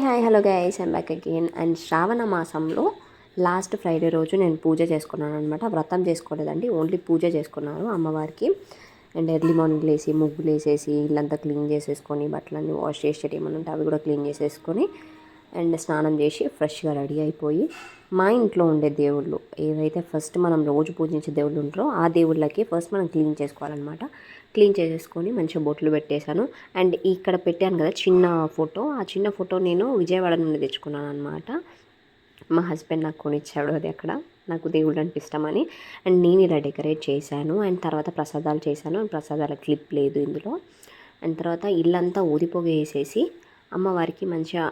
Hi hello guys I'm back again and Shravana మాసంలో last Friday రోజు నేను పూజ చేసుకున్నాను అనమాట వ్రతం చేసుకోలేదండి. ఓన్లీ పూజ చేసుకున్నాను అమ్మవారికి. అండ్ ఎర్లీ మార్నింగ్ లేసి ముగ్గులు వేసేసి ఇల్లంతా క్లీన్ చేసేసుకొని బట్టలన్నీ వాష్ చేసేటి ఏమైనా ఉంటే అవి కూడా క్లీన్ చేసేసుకొని అండ్ స్నానం చేసి ఫ్రెష్గా రెడీ అయిపోయి మా ఇంట్లో ఉండే దేవుళ్ళు ఏవైతే ఫస్ట్ మనం రోజు పూజించే దేవుళ్ళు ఉంటారో ఆ దేవుళ్ళకి ఫస్ట్ మనం క్లీన్ చేసుకోవాలన్నమాట. క్లీన్ చేసేసుకొని మంచిగా బొట్లు పెట్టేశాను. అండ్ ఇక్కడ పెట్టాను కదా చిన్న ఫోటో. ఆ చిన్న ఫోటో నేను విజయవాడ నుండి తెచ్చుకున్నాను అనమాట మా హస్బెండ్ నాకు కొనిచ్చాడు అది అక్కడ. నాకు దేవుడు అంటే ఇష్టమని. అండ్ నేను ఇలా డెకరేట్ చేశాను. అండ్ తర్వాత ప్రసాదాలు చేశాను. ప్రసాదాల క్లిప్ లేదు ఇందులో. అండ్ తర్వాత ఇల్లంతా ఊదిపోగేసేసి అమ్మవారికి మంచిగా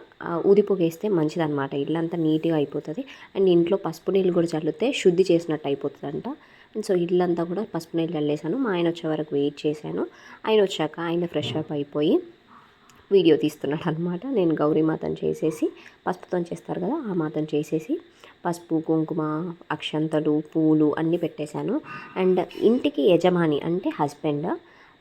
ఊదిపోగేస్తే మంచిది అనమాట ఇల్లంతా నీట్గా అయిపోతుంది. అండ్ ఇంట్లో పసుపు నీళ్ళు కూడా చల్లితే శుద్ధి చేసినట్టు అయిపోతుందంట. సో ఇల్లంతా కూడా పసుపు నీళ్ళు అల్లేసాను. మా ఆయన వచ్చే వరకు వెయిట్ చేశాను. ఆయన వచ్చాక ఆయన ఫ్రెష్ అప్ అయిపోయి వీడియో తీస్తున్నాడు అనమాట నేను గౌరీ మాతను చేసేసి పసుపుతో చేస్తారు కదా ఆ మాతను చేసేసి పసుపు కుంకుమ అక్షంతలు పూలు అన్నీ పెట్టేశాను. అండ్ ఇంటికి యజమాని అంటే హస్బెండ్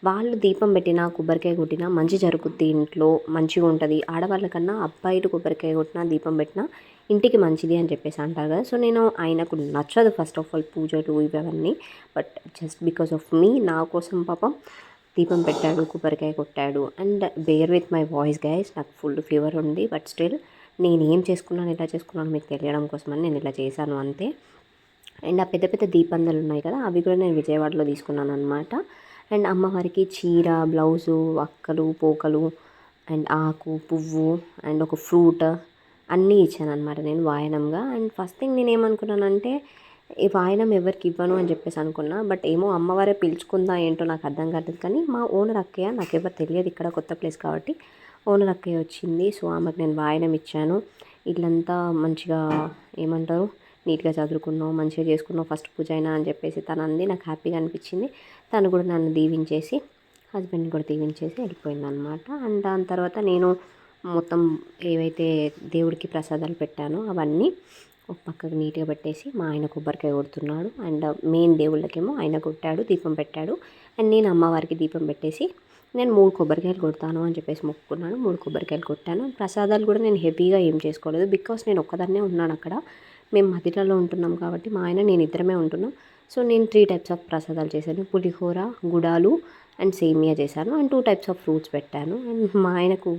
వాళ్ళు దీపం పెట్టినా కొబ్బరికాయ కొట్టినా మంచి జరుగుద్ది ఇంట్లో మంచిగా ఉంటుంది. ఆడవాళ్ళకన్నా అబ్బాయిలు కొబ్బరికాయ కొట్టినా దీపం పెట్టినా ఇంటికి మంచిది అని చెప్పేసి అంటారు కదా. సో నేను ఆయనకు నచ్చదు ఫస్ట్ ఆఫ్ ఆల్ పూజలు ఇవన్నీ. But just because of me నా కోసం పాపం దీపం పెట్టాడు కొబ్బరికాయ కొట్టాడు. And bear with my voice guys నాకు ఫుల్ ఫీవర్ ఉంది. బట్ స్టిల్ నేను ఏం చేసుకున్నాను ఎలా చేసుకున్నాను మీకు తెలియడం కోసమని నేను ఇలా చేశాను అంతే. అండ్ ఆ పెద్ద పెద్ద దీపందలు ఉన్నాయి కదా అవి కూడా నేను విజయవాడలో తీసుకున్నాను అనమాట అండ్ అమ్మవారికి చీర బ్లౌజు అక్కలు పోకలు అండ్ ఆకు పువ్వు అండ్ ఒక ఫ్రూట్ అన్నీ ఇచ్చాను అనమాట నేను వాయనంగా. అండ్ ఫస్ట్ థింగ్ నేను ఏమనుకున్నానంటే ఈ వాయనం ఎవరికి ఇవ్వను అని చెప్పేసి అనుకున్నా. బట్ ఏమో అమ్మవారే పిలుచుకుందా ఏంటో నాకు అర్థం కాలేదు. కానీ మా ఓనర్ అక్కయ్య నాకు ఎవరు తెలియదు ఇక్కడ కొత్త ప్లేస్ కాబట్టి ఓనర్ అక్కయ్య వచ్చింది. సో ఆమెకు నేను వాయనం ఇచ్చాను. ఇట్లంతా మంచిగా ఏమంటారు నీట్గా చదువుకున్నావు మంచిగా చేసుకున్నావు ఫస్ట్ పూజ అయినా అని చెప్పేసి తను అంది. నాకు హ్యాపీగా అనిపించింది. తను కూడా నన్ను దీవించేసి హస్బెండ్ని కూడా దీవించేసి వెళ్ళిపోయింది అనమాట అండ్ దాని తర్వాత నేను మొత్తం ఏవైతే దేవుడికి ప్రసాదాలు పెట్టానో అవన్నీ ఒక పక్కకు నీట్గా పెట్టేసి మా ఆయన కొబ్బరికాయ కొడుతున్నాడు. అండ్ మెయిన్ దేవుళ్ళకేమో ఆయన కొట్టాడు దీపం పెట్టాడు. అండ్ నేను అమ్మవారికి దీపం పెట్టేసి నేను మూడు కొబ్బరికాయలు కొడతాను అని చెప్పేసి మొక్కుకున్నాను. మూడు కొబ్బరికాయలు కొట్టాను. ప్రసాదాలు కూడా నేను హెవీగా ఏం చేసుకోలేదు. బికాస్ నేను ఒక్కదాన్నే ఉన్నాను అక్కడ. మేము మధిరలో ఉంటున్నాం కాబట్టి మా ఆయన నేను ఇద్దరమే ఉంటున్నాం. సో నేను త్రీ టైప్స్ ఆఫ్ ప్రసాదాలు చేశాను. పులిహోర గుడాలు అండ్ సేమియా చేశాను. And two types of fruits పెట్టాను. అండ్ మా ఆయనకు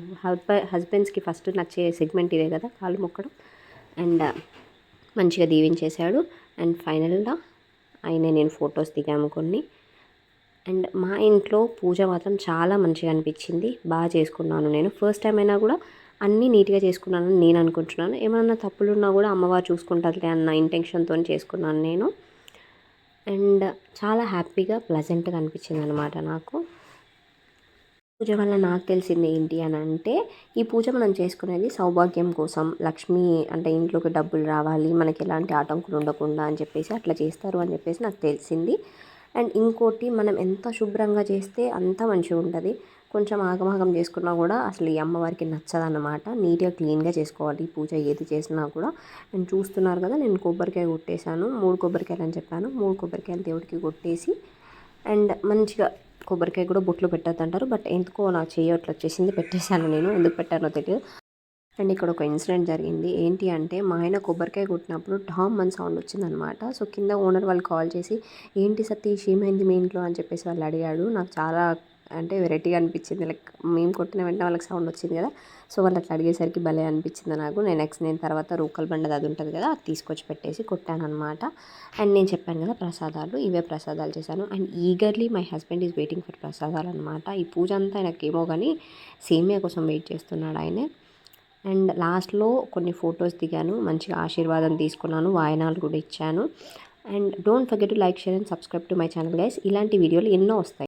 హస్బెండ్స్కి ఫస్ట్ నచ్చే సెగ్మెంట్ ఇదే కదా కాళ్ళు మొక్కడం. అండ్ uh, మంచిగా దీవించేశాడు. అండ్ ఫైనల్గా ఆయన నేను ఫొటోస్ దిగాము కొన్ని. అండ్ మా ఇంట్లో పూజ మాత్రం చాలా మంచిగా అనిపించింది. బాగా చేసుకున్నాను నేను. ఫస్ట్ టైం అయినా కూడా అన్నీ నీట్గా చేసుకున్నానని నేను అనుకుంటున్నాను. ఏమన్నా తప్పులు ఉన్నా కూడా అమ్మవారు చూసుకుంటుందిలే అన్న ఇంటెన్షన్తో చేసుకున్నాను నేను. అండ్ చాలా హ్యాపీగా ప్లజెంట్గా అనిపించింది అనమాట నాకు. పూజ వల్ల నాకు తెలిసింది ఏంటి అని అంటే ఈ పూజ మనం చేసుకునేది సౌభాగ్యం కోసం. లక్ష్మి అంటే ఇంట్లోకి డబ్బులు రావాలి మనకి ఎలాంటి ఆటంకులు ఉండకుండా అని చెప్పేసి అట్లా చేస్తారు అని చెప్పేసి నాకు తెలిసింది. అండ్ ఇంకోటి మనం ఎంత శుభ్రంగా చేస్తే అంత మంచిగా ఉంటుంది కొంచెం ఆగమాగం చేసుకున్నా కూడా అసలు ఈ అమ్మవారికి నచ్చదన్నమాట. నీట్గా క్లీన్గా చేసుకోవాలి. పూజ ఏది చేసినా కూడా. నేను చూస్తున్నారు కదా నేను కొబ్బరికాయ కొట్టేశాను. మూడు కొబ్బరికాయలు అని చెప్పాను. మూడు కొబ్బరికాయలు దేవుడికి కొట్టేసి అండ్ మంచిగా కొబ్బరికాయ కూడా బొట్లు పెట్టద్దంటారు. బట్ ఎందుకో నా చేయట్లు వచ్చేసింది పెట్టేశాను నేను. ఎందుకు పెట్టానో తెలియదు అండ్ ఇక్కడ ఒక ఇన్సిడెంట్ జరిగింది. ఏంటి అంటే మా ఆయన కొబ్బరికాయ కొట్టినప్పుడు డామ్ అని సౌండ్ వచ్చిందనమాట సో కింద ఓనర్ వాళ్ళు కాల్ చేసి ఏంటి సతీష్ ఏమైంది మీ ఇంట్లో? అని చెప్పేసి వాళ్ళు అడిగాడు. నాకు చాలా అంటే వెరైటీగా అనిపించింది. లైక్ మేము కొట్టిన వెంటనే వాళ్ళకి సౌండ్ వచ్చింది కదా. సో వాళ్ళు అట్లా అడిగేసరికి భలే అనిపించింది నాకు. నేను నెక్స్ట్ నేను తర్వాత రూకల్ బండది అది ఉంటుంది కదా అది తీసుకొచ్చి పెట్టేసి కొట్టాను అనమాట అండ్ నేను చెప్పాను కదా ప్రసాదాలు ఇవే ప్రసాదాలు చేశాను. And eagerly my husband is waiting for ప్రసాదాలు అనమాట ఈ పూజ అంతా ఆయనకేమో కానీ సేమియా కోసం వెయిట్ చేస్తున్నాడు ఆయనే. అండ్ లాస్ట్లో కొన్ని ఫొటోస్ దిగాను మంచిగా ఆశీర్వాదం తీసుకున్నాను వాయనాలు కూడా ఇచ్చాను. And don't forget to like share and subscribe to my channel guys. ఇలాంటి వీడియోలు ఎన్నో వస్తాయి.